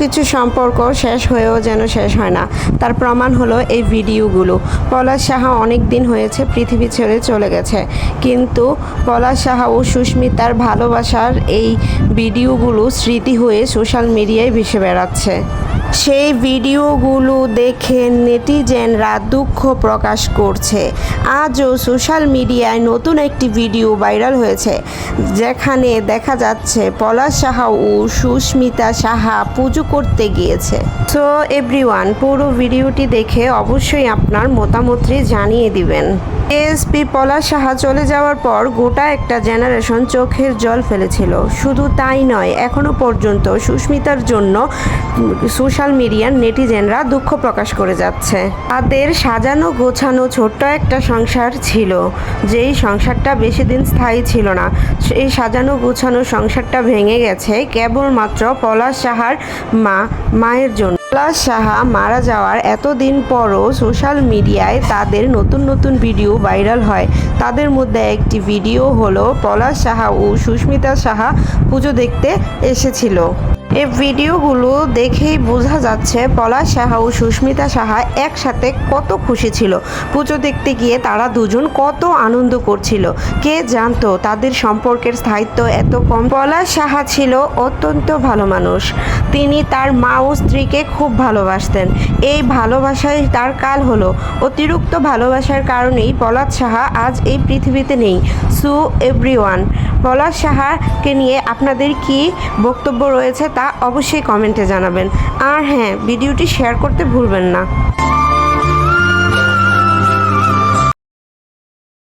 কিছু সম্পর্ক শেষ হয়েও যেন শেষ হয় না। তার প্রমাণ হলো এই ভিডিওগুলো। পলাশ সাহা অনেক দিন হয়েছে পৃথিবী ছেড়ে চলে গেছে। কিন্তু পলাশ সাহা ও সুস্মিতার ভালোবাসার এই ভিডিওগুলো স্মৃতি হয়ে সোশ্যাল মিডিয়ায় ভেসে বেড়াচ্ছে। সেই ভিডিওগুলো দেখে নেটিজেনরা দুঃখ প্রকাশ করছে। আজও সোশ্যাল মিডিয়ায় নতুন একটি ভিডিও ভাইরাল হয়েছে, যেখানে দেখা যাচ্ছে পলাশ সাহা ও সুস্মিতা সাহা পুজো করতে গিয়েছে। সো এভরিওয়ান, পুরো ভিডিওটি দেখে অবশ্যই আপনার মতামতটি জানিয়ে দিবেন। এসপি পলাশ সাহা চলে যাওয়ার পর গোটা একটা জেনারেশন চোখের জল ফেলেছিল। শুধু তাই নয়, এখনও পর্যন্ত সুস্মিতার জন্য সোশ্যাল মিডিয়ার নেটিজেনরা দুঃখ প্রকাশ করে যাচ্ছে। তাদের সাজানো গোছানো ছোট্ট একটা সংসার ছিল, যেই সংসারটা বেশি দিন স্থায়ী ছিল না। এই সাজানো গোছানো সংসারটা ভেঙে গেছে কেবলমাত্র পলাশ সাহার মা, মায়ের জন্য। পলাশ সাহা মারা যাওয়ার এতদিন পরও সোশ্যাল মিডিয়ায় তাদের নতুন নতুন ভিডিও ভাইরাল হয়। তাদের মধ্যে একটি ভিডিও হলো পলাশ সাহা ও সুস্মিতা সাহা পুজো দেখতে এসেছিল। এই ভিডিওগুলো দেখেই বোঝা যাচ্ছে পলাশ সাহা ও সুস্মিতা সাহা একসাথে কত খুশি ছিল। পুজো দেখতে গিয়ে তারা দুজন কত আনন্দ করছিল। কে জানতো তাদের সম্পর্কের স্থায়িত্ব এত কম? পলাশ সাহা ছিল অত্যন্ত ভালো মানুষ। তিনি তার মা ও স্ত্রীকে খুব ভালোবাসতেন। এই ভালোবাসায় তার কাল হলো। অতিরিক্ত ভালোবাসার কারণেই পলাশ সাহা আজ এই পৃথিবীতে নেই। সু এভরিওয়ান। পলাশ সাহাকে নিয়ে আপনাদের কি বক্তব্য রয়েছে তা অবশ্যই কমেন্টে জানাবেন। আর হ্যাঁ ভিডিওটি শেয়ার করতে ভুলবেন না।